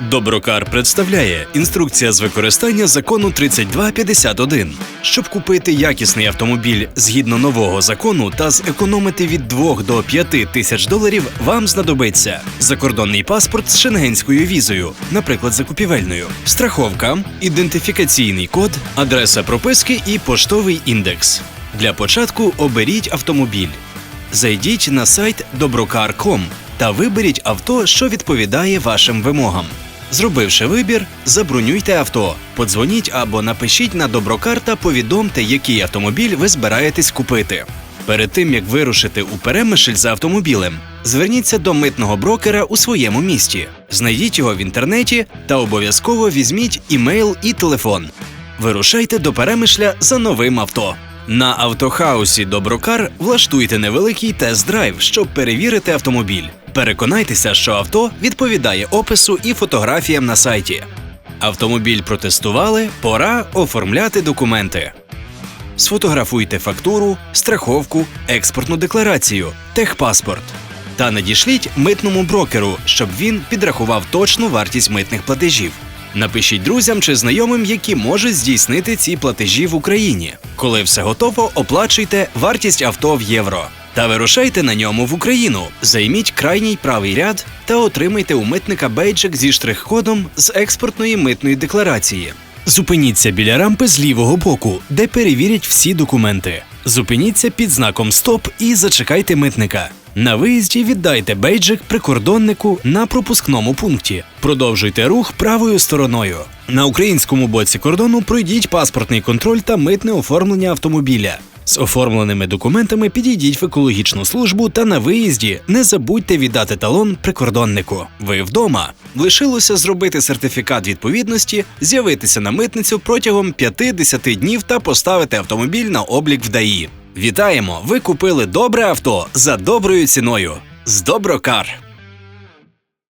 Доброкар представляє інструкція з використання закону 3251. Щоб купити якісний автомобіль згідно нового закону та зекономити від 2 до 5 тисяч доларів, вам знадобиться закордонний паспорт з шенгенською візою, наприклад, закупівельною, страховка, ідентифікаційний код, адреса прописки і поштовий індекс. Для початку оберіть автомобіль. Зайдіть на сайт доброкар.com та виберіть авто, що відповідає вашим вимогам. Зробивши вибір, забронюйте авто, подзвоніть або напишіть на Доброкар та повідомте, який автомобіль ви збираєтесь купити. Перед тим як вирушити у перемишль за автомобілем, зверніться до митного брокера у своєму місті, знайдіть його в інтернеті та обов'язково візьміть імейл і телефон. Вирушайте до перемишля за новим авто. На автохаусі Доброкар влаштуйте невеликий тест-драйв, щоб перевірити автомобіль. Переконайтеся, що авто відповідає опису і фотографіям на сайті. Автомобіль протестували, пора оформляти документи. Сфотографуйте фактуру, страховку, експортну декларацію, техпаспорт. Та надішліть митному брокеру, щоб він підрахував точну вартість митних платежів. Напишіть друзям чи знайомим, які можуть здійснити ці платежі в Україні. Коли все готово, оплачуйте вартість авто в євро. Та вирушайте на ньому в Україну. Займіть крайній правий ряд та отримайте у митника бейджик зі штрих-кодом з експортної митної декларації. Зупиніться біля рампи з лівого боку, де перевірять всі документи. Зупиніться під знаком Стоп і зачекайте митника. На виїзді віддайте бейджик прикордоннику на пропускному пункті. Продовжуйте рух правою стороною. На українському боці кордону пройдіть паспортний контроль та митне оформлення автомобіля. З оформленими документами підійдіть в екологічну службу та на виїзді не забудьте віддати талон прикордоннику. Ви вдома. Лишилося зробити сертифікат відповідності, з'явитися на митницю протягом 5-10 днів та поставити автомобіль на облік в ДАІ. Вітаємо! Ви купили добре авто за доброю ціною. З Доброкар!